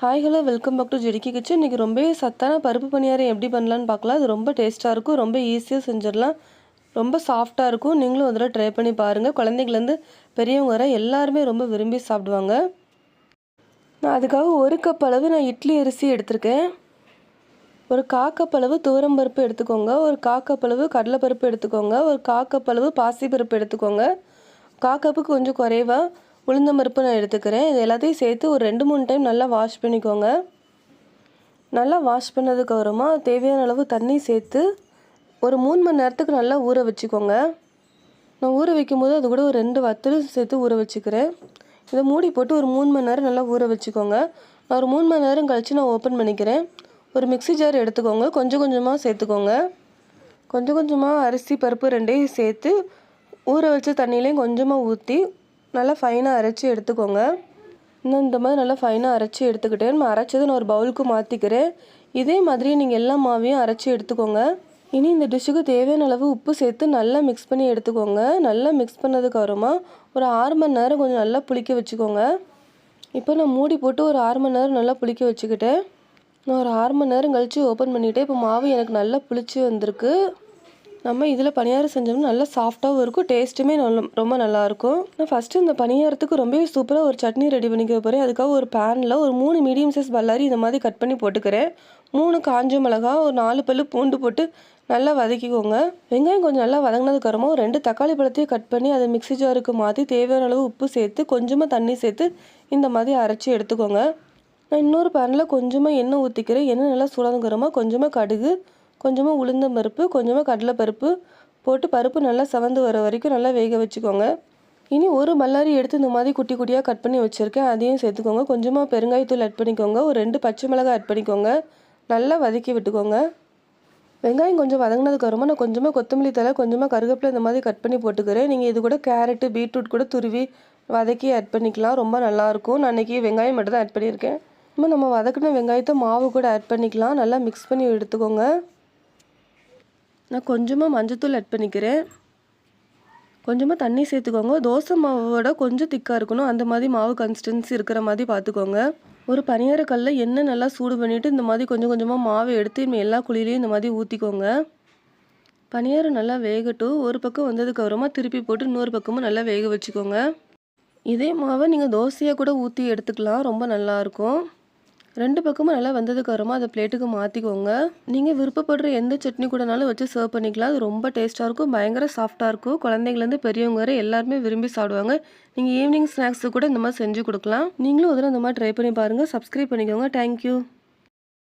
Hi hello welcome back to ஜெடிக்கி kitchen இன்றைக்கி ரொம்பவே சத்தான பருப்பு பணியாரம் எப்படி பண்ணலான்னு பார்க்கலாம். அது ரொம்ப டேஸ்ட்டாக இருக்கும் ரொம்ப ஈஸியாக செஞ்சிடலாம். ரொம்ப சாஃப்டாக இருக்கும். நீங்களும் ஒரு தடவை ட்ரை பண்ணி பாருங்கள் குழந்தைங்கலேருந்து பெரியவங்க வர எல்லாருமே ரொம்ப விரும்பி சாப்பிடுவாங்க. நான் அதுக்காக ஒரு கப் அளவு நான் இட்லி அரிசி எடுத்திருக்கேன். ஒரு காக்கப்பளவு துவரம்பருப்பு எடுத்துக்கோங்க. ஒரு காக்கப்பளவு கடலைப்பருப்பு எடுத்துக்கோங்க. ஒரு காக்கப்பளவு பாசிப்பருப்பு எடுத்துக்கோங்க. காக்கப்புக்கு கொஞ்சம் குறைவாக உளுந்தம்பருப்பு நான் எடுத்துக்கிறேன். இது எல்லாத்தையும் சேர்த்து ஒரு ரெண்டு மூணு டைம் நல்லா வாஷ் பண்ணிக்கோங்க. நல்லா வாஷ் பண்ணதுக்கப்புறமா தேவையான அளவு தண்ணி சேர்த்து ஒரு மூணு மணி நேரத்துக்கு நல்லா ஊற வச்சுக்கோங்க. நான் ஊற வைக்கும்போது அது கூட ஒரு ரெண்டு வத்தலும் சேர்த்து ஊற வச்சுக்கிறேன். இதை மூடி போட்டு ஒரு மூணு மணி நேரம் நல்லா ஊற வச்சுக்கோங்க. நான் ஒரு மூணு மணி நேரம் கழித்து நான் ஓப்பன் பண்ணிக்கிறேன். ஒரு மிக்சி ஜார் எடுத்துக்கோங்க. கொஞ்சம் கொஞ்சமாக சேர்த்துக்கோங்க. கொஞ்சம் கொஞ்சமாக அரிசி பருப்பு ரெண்டையும் சேர்த்து ஊற வச்ச தண்ணியிலையும் கொஞ்சமாக ஊற்றி நல்லா ஃபைனாக அரைச்சி எடுத்துக்கோங்க. இன்னும் இந்த மாதிரி நல்லா ஃபைனாக அரைச்சி எடுத்துக்கிட்டேன். நம்ம அரைச்சதை நான் ஒரு பவுலுக்கு மாற்றிக்கிறேன் இதே மாதிரி நீங்கள் எல்லா மாவையும் அரைச்சி எடுத்துக்கோங்க. இனி இந்த டிஷ்ஷுக்கு தேவையான அளவு உப்பு சேர்த்து நல்லா மிக்ஸ் பண்ணி எடுத்துக்கோங்க. நல்லா மிக்ஸ் பண்ணதுக்கப்புறமா ஒரு ஆறு மணி நேரம் கொஞ்சம் நல்லா புளிக்க வச்சுக்கோங்க. இப்போ நான் மூடி போட்டு ஒரு ஆறு மணி நேரம் நல்லா புளிக்க வச்சுக்கிட்டேன். நான் ஒரு ஆறு மணி நேரம் கழித்து ஓப்பன் பண்ணிவிட்டேன் இப்போ மாவு எனக்கு நல்லா புளிச்சு வந்திருக்கு. நம்ம இதில் பணியாரம் செஞ்சோம்னா நல்லா சாஃப்டாகவும் இருக்கும் டேஸ்ட்டுமே நல்ல ரொம்ப நல்லாயிருக்கும். நான் ஃபஸ்ட்டு இந்த பணியாரத்துக்கு ரொம்பவே சூப்பராக ஒரு சட்னி ரெடி பண்ணிக்க போகிறேன் அதுக்காக ஒரு பேனில் ஒரு மூணு மீடியம் சைஸ் பல்லாரி இந்த மாதிரி கட் பண்ணி போட்டுக்கிறேன். மூணு காஞ்ச மிளகா ஒரு நாலு பல்லு பூண்டு போட்டு நல்லா வதக்கிக்கோங்க. வெங்காயம் கொஞ்சம் நல்லா வதங்கினதுக்கப்புறமா ஒரு ரெண்டு தக்காளி பழத்தையும் கட் பண்ணி அதை மிக்ஸி ஜாருக்கு மாற்றி தேவையான அளவு உப்பு சேர்த்து கொஞ்சமாக தண்ணி சேர்த்து இந்த மாதிரி அரைச்சி எடுத்துக்கோங்க. நான் இன்னொரு பேனில் கொஞ்சமாக எண்ணெய் ஊற்றிக்கிறேன் எண்ணெய் நல்லா சூடாதுங்கிறமா கொஞ்சமாக கடுகு கொஞ்சமாக உளுந்தம் பருப்பு கொஞ்சமாக கடலைப்பருப்பு போட்டு பருப்பு நல்லா சவந்து வர வரைக்கும் நல்லா வேக வச்சுக்கோங்க. இனி ஒரு மல்லாரி எடுத்து இந்த மாதிரி குட்டி குட்டியாக கட் பண்ணி வச்சுருக்கேன். அதையும் சேர்த்துக்கோங்க. கொஞ்சமாக பெருங்காயத்தூள் ஆட் பண்ணிக்கோங்க. ஒரு ரெண்டு பச்சை மிளகாய் ஆட் பண்ணிக்கோங்க. நல்லா வதக்கி விட்டுக்கோங்க. வெங்காயம் கொஞ்சம் வதங்கினதுக்கப்புறமா நான் கொஞ்சமாக கொத்தமல்லி தலை கொஞ்சமாக கருவேப்பிலை இந்த மாதிரி கட் பண்ணி போட்டுக்கிறேன். நீங்கள் இது கூட கேரட்டு பீட்ரூட் கூட துருவி வதக்கி ஆட் பண்ணிக்கலாம். ரொம்ப நல்லாயிருக்கும் நான் அன்றைக்கி வெங்காயம் மட்டும் தான் ஆட் பண்ணியிருக்கேன். இப்போ நம்ம வதக்கின வெங்காயத்தை மாவு கூட ஆட் பண்ணிக்கலாம். நல்லா மிக்ஸ் பண்ணி எடுத்துக்கோங்க. நான் கொஞ்சமாக மஞ்சத்தூள் ஆட் பண்ணிக்கிறேன். கொஞ்சமாக தண்ணி சேர்த்துக்கோங்க. தோசை மாவோட கொஞ்சம் திக்காக இருக்கணும். அந்த மாதிரி மாவு கன்சிஸ்டன்சி இருக்கிற மாதிரி பார்த்துக்கோங்க. ஒரு பனியார கல்லில் எண்ணெய் நல்லா சூடு பண்ணிவிட்டு இந்த மாதிரி கொஞ்சம் கொஞ்சமாக மாவு எடுத்து இனிமேல் எல்லா குழியிலையும் இந்த மாதிரி ஊற்றிக்கோங்க பனியாரம் நல்லா வேகட்டும். ஒரு பக்கம் வந்ததுக்கப்புறமா திருப்பி போட்டு இன்னொரு பக்கமும் நல்லா வேக வச்சுக்கோங்க. இதே மாவை நீங்கள் தோசையாக கூட ஊற்றி எடுத்துக்கலாம். ரொம்ப நல்லாயிருக்கும் ரெண்டு பக்கமும் நல்லா வந்ததுக்கப்புறமா அதை பிளேட்டுக்கு மாற்றிக்கோங்க நீங்கள் விருப்பப்படுற எந்த சட்னி கூடனாலும் வச்சு சர்வ் பண்ணிக்கலாம். அது ரொம்ப டேஸ்ட்டாக இருக்கும் பயங்கர சாஃப்டாக இருக்கும். குழந்தைங்கலேருந்து பெரியவங்க வரை எல்லாருமே விரும்பி சாப்பிடுவாங்க. நீங்கள் ஈவினிங் ஸ்நாக்ஸு கூட இந்த மாதிரி செஞ்சு கொடுக்கலாம். நீங்களும் அதில் இந்த மாதிரி ட்ரை பண்ணி பாருங்கள் சப்ஸ்கிரைப் பண்ணிக்கோங்க. தேங்க்யூ